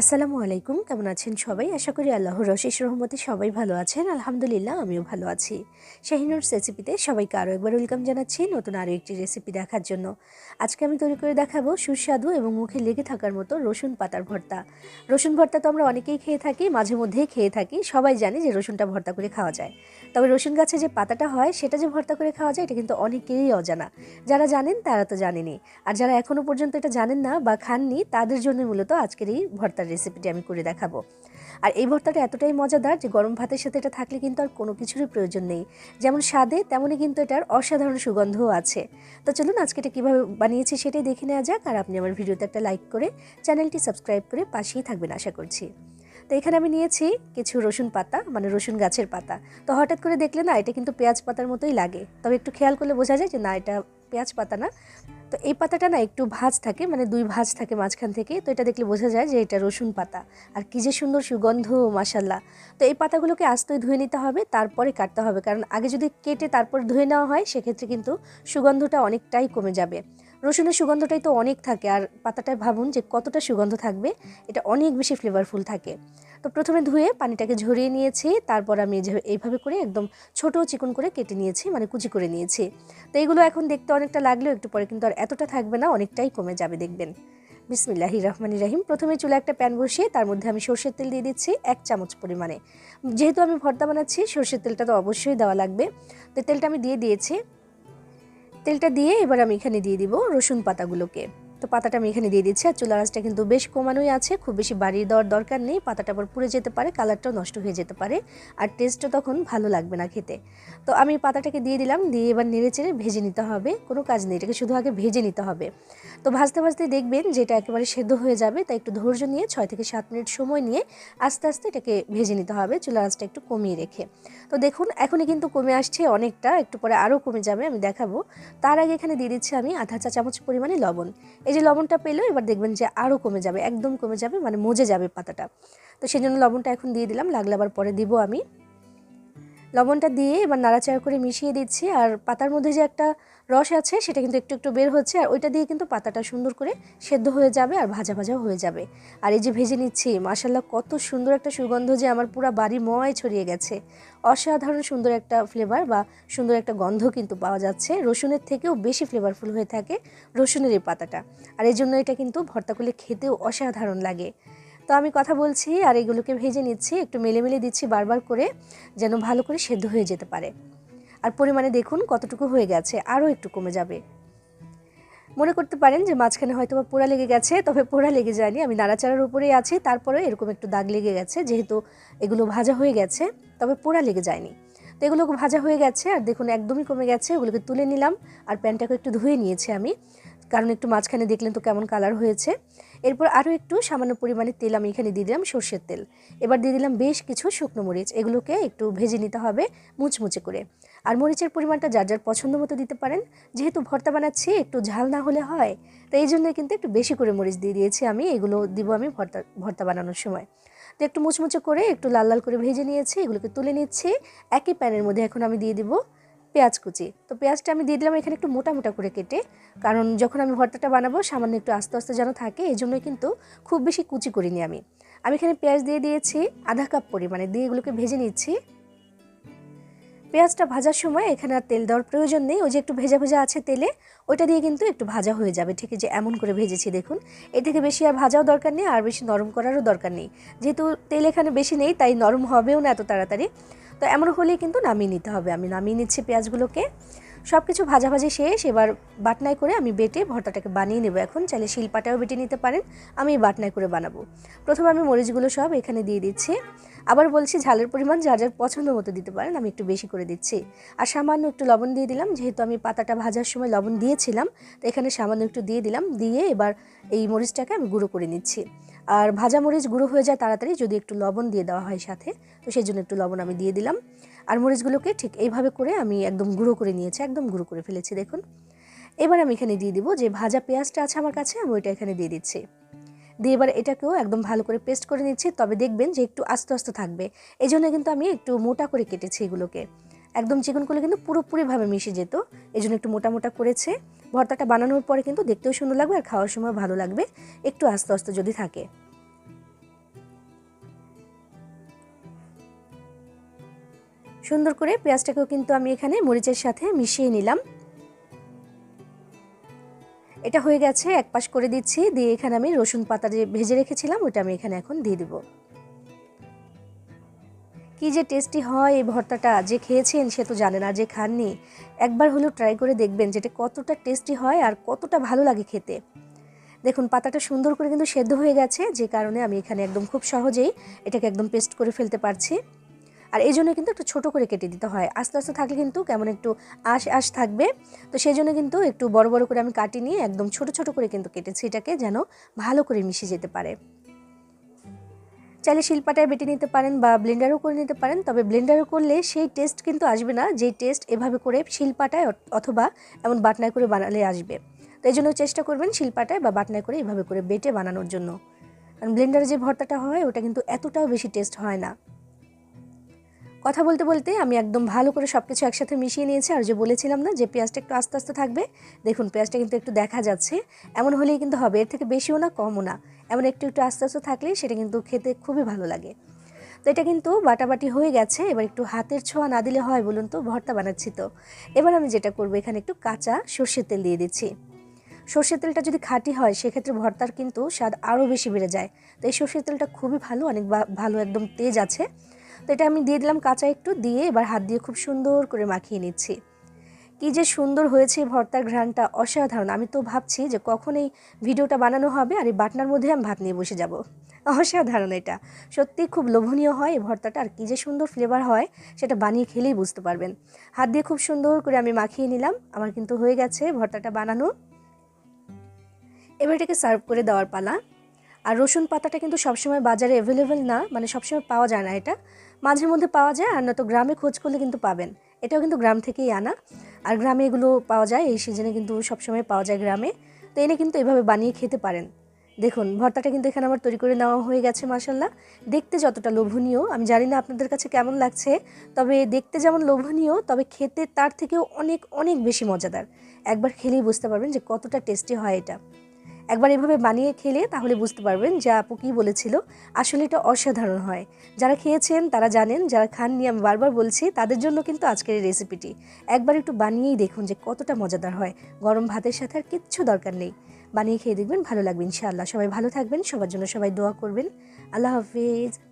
আসসালামু আলাইকুম, কেমন আছেন সবাই? আশা করি আল্লাহ রশিস রহমতে সবাই ভালো আছেন। আলহামদুলিল্লাহ, আমিও ভালো আছি। শাহিনুর রেসিপিতে সবাইকে আরও একবার ওয়েলকাম জানাচ্ছি নতুন আরও একটি রেসিপি দেখার জন্য। আজকে আমি তৈরি করে দেখাবো সুস্বাদু এবং মুখে লেগে থাকার মতো রসুন পাতার ভর্তা। রসুন ভর্তা তো আমরা অনেকেই খেয়ে থাকি, মাঝে মধ্যেই খেয়ে থাকি। সবাই জানি যে রসুনটা ভর্তা করে খাওয়া যায়। তবে রসুন গাছে যে পাতাটা হয়, সেটা যে ভর্তা করে খাওয়া যায়, এটা কিন্তু অনেকেরই অজানা। যারা জানেন, তারা তো জানেনি আর যারা এখনও পর্যন্ত এটা জানেন না বা খাননি, তাদের জন্য মূলত আজকের এই ভর্তার রেসিপিটি আমি করে দেখাবো। আর এই ভর্তাটা এতটাই মজাদার যে গরম ভাতের সাথে এটা থাকলে কিন্তু আর কোনো কিছুরই প্রয়োজন নেই। যেমন স্বাদে, তেমনই কিন্তু এটার অসাধারণ সুগন্ধও আছে। তো চলুন, আজকে এটা কীভাবে বানিয়েছি সেটাই দেখে নেওয়া যাক। আর আপনি আমার ভিডিওতে একটা লাইক করে চ্যানেলটি সাবস্ক্রাইব করে পাশেই থাকবেন, আশা করছি। তো এখানে আমি নিয়েছি কিছু রসুন পাতা মানে রসুন গাছের পাতা। তো হঠাৎ করে দেখলে না, এটা কিন্তু পেঁয়াজ পাতার মতোই লাগে। তবে একটু খেয়াল করলে বোঝা যায় যে না, এটা পেঁয়াজ পাতা না। তো এই পাতাটা না, একটু ভাজ থাকে মানে দুই ভাজ থাকে মাঝখান থেকে। তো এটা দেখলে বোঝা যায় যে এটা রসুন পাতা। আর কী যে সুন্দর সুগন্ধ মাসাল্লাহ তো এই পাতাগুলোকে আস্তই ধুয়ে নিতে হবে, তারপরে কাটতে হবে। কারণ আগে যদি কেটে তারপর ধুয়ে নেওয়া হয়, সেক্ষেত্রে কিন্তু সুগন্ধটা অনেকটাই কমে যাবে। রসুনের সুগন্ধটাই তো অনেক থাকে, আর পাতাটায় ভাবুন যে কতটা সুগন্ধ থাকবে, এটা অনেক বেশি ফ্লেভারফুল থাকে। তো প্রথমে ধুয়ে পানিটাকে ঝরিয়ে নিয়েছি, তারপর আমি এইভাবে করে একদম ছোটো চিকন করে কেটে নিয়েছি মানে কুচি করে নিয়েছি। তো এইগুলো এখন দেখতে অনেকটা লাগলেও একটু পরে কিন্তু আর এতটা থাকবে না, অনেকটাই কমে যাবে দেখবেন। বিসমিল্লাহি রহমানি রাহিম। প্রথমে চুলে একটা প্যান বসিয়ে তার মধ্যে আমি সর্ষের তেল দিয়ে দিচ্ছি এক চামচ পরিমাণে। যেহেতু আমি ভর্তা বানাচ্ছি, সর্ষের তেলটা তো অবশ্যই দেওয়া লাগবে। তো তেলটা আমি দিয়ে দিয়েছি। তেলটা দিয়ে এবার আমি এখানে দিয়ে দিব রসুন পাতাগুলোকে। তো পাতাটা আমি এখানে দিয়ে দিচ্ছি, আর চুলা আঁচটা কিন্তু বেশ কমানোই আছে, খুব বেশি বাড়িয়ে দেওয়ার দরকার নেই, পাতাটা আবার পুড়ে যেতে পারে, কালারটাও নষ্ট হয়ে যেতে পারে, আর টেস্টও তখন ভালো লাগবে না খেতে। তো আমি পাতাটাকে দিয়ে দিলাম, দিয়ে এবার নেড়ে চেড়ে ভেজে নিতে হবে, কোনো কাজ নেই, এটাকে শুধু আগে ভেজে নিতে হবে। তো ভাজতে ভাজতে দেখবেন যে এটা একেবারে সেদ্ধ হয়ে যাবে, তাই একটু ধৈর্য নিয়ে ছয় থেকে সাত মিনিট সময় নিয়ে আস্তে আস্তে এটাকে ভেজে নিতে হবে চুলা আঁচটা একটু কমিয়ে রেখে। তো দেখুন, এখনই কিন্তু কমে আসছে অনেকটা, একটু পরে আরও কমে যাবে, আমি দেখাবো। তার আগে এখানে দিয়ে দিচ্ছি আমি আধা চা চামচ পরিমাণে লবণ। এই যে লবণটা পেল, এবার দেখবেন যে আরও কমে যাবে, একদম কমে যাবে মানে মজে যাবে পাতাটা। তো সেই জন্য লবণটা এখন দিয়ে দিলাম লাগলে আবার পরে দিব আমি। লবণটা দিয়ে এবার নাড়াচাড়া করে মিশিয়ে দিচ্ছি, আর পাতার মধ্যে যে একটা রস আছে, সেটা কিন্তু একটু একটু বের হচ্ছে, আর ওইটা দিয়ে কিন্তু পাতাটা সুন্দর করে সেদ্ধ হয়ে যাবে আর ভাজা ভাজাও হয়ে যাবে। আর এই যে ভেজে নিচ্ছি মাসাল্লাহ কত সুন্দর একটা সুগন্ধ যে আমার পুরো বাড়ি ময় ছড়িয়ে গেছে। অসাধারণ সুন্দর একটা ফ্লেভার বা সুন্দর একটা গন্ধ কিন্তু পাওয়া যাচ্ছে। রসুনের থেকেও বেশি ফ্লেভারফুল হয়ে থাকে রসুনের এই পাতাটা। আর এই জন্য এটা কিন্তু ভর্তা করলে খেতেও অসাধারণ লাগে। তো আমি কথা বলছি আর এগুলোকে ভেজে নিচ্ছি, একটু মেলে মেলে দিচ্ছি বারবার করে, যেন ভালো করে সেদ্ধ হয়ে যেতে পারে। আর পরিমাণে দেখুন কতটুকু হয়ে গেছে, আরও একটু কমে যাবে। মনে করতে পারেন যে মাঝখানে হয়তো বা পোড়া লেগে গেছে, তবে পোড়া লেগে যায়নি। আমি নাড়াচাড়ার উপরেই আছি, তারপরে এরকম একটু দাগ লেগে গেছে, যেহেতু এগুলো ভাজা হয়ে গেছে, তবে পোড়া লেগে যায়নি। তো এগুলো ভাজা হয়ে গেছে আর দেখুন একদমই কমে গেছে, ওগুলোকে তুলে নিলাম আর প্যানটাকে একটু ধুয়ে নিয়েছি আমি, কারণ একটু মাঝখানে দেখলেন তো কেমন কালার হয়েছে। এরপর আরও একটু সামান্য পরিমাণে তেল আমি এখানে দিয়ে দিলাম, সর্ষের তেল। এবার দিয়ে দিলাম বেশ কিছু শুকনো মরিচ, এগুলোকে একটু ভেজে নিতে হবে মুচমুচে করে। আর মরিচের পরিমাণটা যার যার পছন্দ মতো দিতে পারেন। যেহেতু ভর্তা বানাচ্ছি, একটু ঝাল না হলে হয় তো এই জন্য কিন্তু একটু বেশি করে মরিচ দিয়ে দিয়েছি আমি। এগুলো দিব আমি ভর্তা ভর্তা বানানোর সময়। তো একটু মুচমুচে করে একটু লাল লাল করে ভেজে নিয়েছি, এগুলোকে তুলে নিচ্ছি। একই প্যানের মধ্যে এখন আমি দিয়ে দিব পেঁয়াজ কুচি। তো পেঁয়াজটা আমি দিয়ে দিলাম এখানে একটু মোটা মোটা করে কেটে, কারণ যখন আমি ভর্তাটা বানাবো সামান্য একটু আস্তে আস্তে যেন থাকে, এই জন্যই কিন্তু খুব বেশি কুচি করিনি আমি। আমি এখানে পেঁয়াজ দিয়ে দিয়েছি আধা কাপ পরিমাণে, দিয়ে এগুলোকে ভেজে নিচ্ছি। পেঁয়াজটা ভাজার সময় এখানে আর তেল দেওয়ার প্রয়োজন নেই। ওই যে একটু ভেজা ভেজা আছে তেলে, ওইটা দিয়ে কিন্তু একটু ভাজা হয়ে যাবে। ঠিক আছে এমন করে ভেজেছি, দেখুন। এ থেকে বেশি আর ভাজাও দরকার নেই, আর বেশি নরম করারও দরকার নেই। যেহেতু তেল এখানে বেশি নেই, তাই নরম হবেও না এত তাড়াতাড়ি। তো এমন হলেই কিন্তু নামিয়ে নিতে হবে। আমি নামিয়ে নিচ্ছি পেঁয়াজগুলোকে। সব কিছু ভাজাভাজি শেষ, এবার বাটনায় করে আমি বেটে ভর্তাটাকে বানিয়ে নেব এখন। চাইলে শিলপাটাও বেটে নিতে পারেন, আমি বাটনায় করে বানাবো। প্রথমে আমি মরিচগুলো সব এখানে দিয়ে দিচ্ছি। আবার বলছি ঝালের পরিমাণ যার যার পছন্দ মতো দিতে পারেন, আমি একটু বেশি করে দিচ্ছি। আর সামান্য একটু লবণ দিয়ে দিলাম, যেহেতু আমি পাতাটা ভাজার সময় লবণ দিয়েছিলাম, তো এখানে সামান্য একটু দিয়ে দিলাম, দিয়ে এবার এই মরিচটাকে আমি গুঁড়ো করে নিচ্ছি। আর ভাজা মরিচ গুঁড়ো হয়ে যায় তাড়াতাড়ি, যদি একটু লবণ দিয়ে দেওয়া হয় সাথে, তো সেই জন্য একটু লবণ আমি দিয়ে দিলাম। আর মরিচগুলোকে ঠিক এইভাবে করে আমি একদম গুঁড়ো করে নিয়েছি, একদম গুঁড়ো করে ফেলেছি, দেখুন। এবার আমি এখানে দিয়ে দিব যে ভাজা পেঁয়াজটা আছে আমার কাছে, আমি ওইটা এখানে দিয়ে দিচ্ছি। দিয়ে এবার এটাকেও একদম ভালো করে পেস্ট করে নিচ্ছি, তবে দেখবেন যে একটু আস্তে আস্তে থাকবে। এই জন্য কিন্তু আমি একটু মোটা করে কেটেছি এগুলোকে। একদম চিকন করলে কিন্তু পুরোপুরিভাবে মিশে যেত এই জন্য একটু মোটা মোটা করেছে। ভর্তাটা বানানোর পরে কিন্তু দেখতেও সুন্দর লাগবে আর খাওয়ার সময় ভালো লাগবে, একটু আস্তে আস্তে যদি থাকে। সুন্দর করে পেঁয়াজটাকেও কিন্তু আমি এখানে মরিচের সাথে মিশিয়ে নিলাম। এটা হয়ে গেছে, এক পাশ করে দিচ্ছি, দিয়ে এখানে আমি রসুন পাতা যে ভেজে রেখেছিলাম, ওটা আমি এখানে এখন দিয়ে দিব। কি যে টেস্টি হয় এই ভর্তাটা, যে খেয়েছেন সে তো জানে না, যে খাননি। একবার হলেও ট্রাই করে দেখবেন যেটা কতটা টেস্টি হয় আর কতটা ভালো লাগে খেতে। দেখুন, পাতাটা সুন্দর করে কিন্তু সেদ্ধ হয়ে গেছে, যে কারণে আমি এখানে একদম খুব সহজেই এটাকে একদম পেস্ট করে ফেলতে পারছি। আর এই জন্য কিন্তু একটু ছোটো করে কেটে দিতে হয়। আস্তে আস্তে থাকলে কিন্তু কেমন একটু আশ আশ থাকবে। তো সেই জন্য কিন্তু একটু বড় বড় করে আমি কাটি নিয়ে একদম ছোট ছোট করে কিন্তু কেটেছি। এটাকে যেন ভালো করে মিশে যেতে পারে। চাইলে শিল্পাটায় বেটে নিতে পারেন বা ব্লেন্ডারও করে নিতে পারেন। তবে ব্লেন্ডারও করলে সেই টেস্ট কিন্তু আসবে না। যেই টেস্ট এভাবে করে শিল্পাটায় অথবা এমন বাটনায় করে বানালে আসবে। তো এই জন্য চেষ্টা করবেন শিল্পাটায় বা বাটনায় করে এভাবে করে বেটে বানানোর জন্য। কারণ ব্লেন্ডারে যে ভর্তাটা হয়, ওটা কিন্তু এতটাও বেশি টেস্ট হয় না। কথা বলতে বলতে আমি একদম ভালো করে সব কিছু একসাথে মিশিয়ে নিয়েছি। আর যে বলেছিলাম না যে পেঁয়াজটা একটু আস্তে আস্তে থাকবে, দেখুন পেঁয়াজটা কিন্তু একটু দেখা যাচ্ছে। এমন হলেই কিন্তু হবে, এর থেকে বেশিও না, কমও না। এমন একটু একটু আস্তে আস্তে থাকলে সেটা কিন্তু খেতে খুবই ভালো লাগে। তো এটা কিন্তু বাটাবাটি হয়ে গেছে, এবার একটু হাতের ছোঁয়া না দিলে হয় বলুন তো, ভর্তা বানাচ্ছি তো। এবার আমি যেটা করব, এখানে একটু কাঁচা সর্ষের তেল দিয়ে দিচ্ছি। সর্ষের তেলটা যদি খাঁটি হয়, সেক্ষেত্রে ভর্তার কিন্তু স্বাদ আরও বেশি বেড়ে যায়। তো এই সর্ষের তেলটা খুবই ভালো, অনেক ভালো একদম তেজ আছে। তো এটা আমি দিয়ে দিলাম কাঁচা একটু দিয়ে এবার হাত দিয়ে খুব সুন্দর করে মাখিয়ে নিচ্ছি। কি যে সুন্দর হয়েছে ভর্তার ঘ্রাণটা অসাধারণ। আমি তো ভাবছি যে কখন এই ভিডিওটা বানানো হবে আর এই বাটনার মধ্যে আমি ভাত নিয়ে বসে যাব। অসাধারণ এটা। সত্যি খুব লোভনীয় হয় এই ভর্তাটা আর কী যে সুন্দর ফ্লেভার হয় সেটা বানিয়ে খেলেই বুঝতে পারবেন। হাত দিয়ে খুব সুন্দর করে আমি মাখিয়ে নিলাম। আমার কিন্তু হয়ে গেছে ভর্তাটা বানানো। এবার এটাকে সার্ভ করে দেওয়ার পালা। আর রসুন পাতাটা কিন্তু সবসময় বাজারে অ্যাভেলেবেল না মানে সবসময় পাওয়া যায় না এটা। মাঝে মধ্যে পাওয়া যায়, আর নয়তো গ্রামে খোঁজ করলে কিন্তু পাবেন। এটাও কিন্তু গ্রাম থেকেই আনা। আর গ্রামে এগুলো পাওয়া যায়, এই সিজনে কিন্তু সবসময় পাওয়া যায় গ্রামে। তো এনে কিন্তু এভাবে বানিয়ে খেতে পারেন। দেখুন, ভর্তাটা কিন্তু এখানে আমার তৈরি করে নেওয়া হয়ে গেছে মাসাল্লাহ দেখতে যতটা লোভনীয়, আমি জানি না আপনাদের কাছে কেমন লাগছে, তবে দেখতে যেমন লোভনীয়, তবে খেতে তার থেকেও অনেক অনেক বেশি মজাদার। একবার খেলেই বুঝতে পারবেন যে কতটা টেস্টি হয় এটা। একবার এভাবে বানিয়ে খেলে তাহলে বুঝতে পারবেন যে আপু কী বলেছিল। আসলে এটা অসাধারণ হয়। যারা খেয়েছেন তারা জানেন, যারা খাননি আমি বারবার বলছি, তাদের জন্য কিন্তু আজকের এই রেসিপিটি একবার একটু বানিয়েই দেখুন যে কতটা মজাদার হয়। গরম ভাতের সাথে আর কিচ্ছু দরকার নেই। বানিয়ে খেয়ে দেখবেন ভালো লাগবে ইনশাআল্লাহ। সবাই ভালো থাকবেন, সবার জন্য সবাই দোয়া করবেন। আল্লাহ হাফিজ।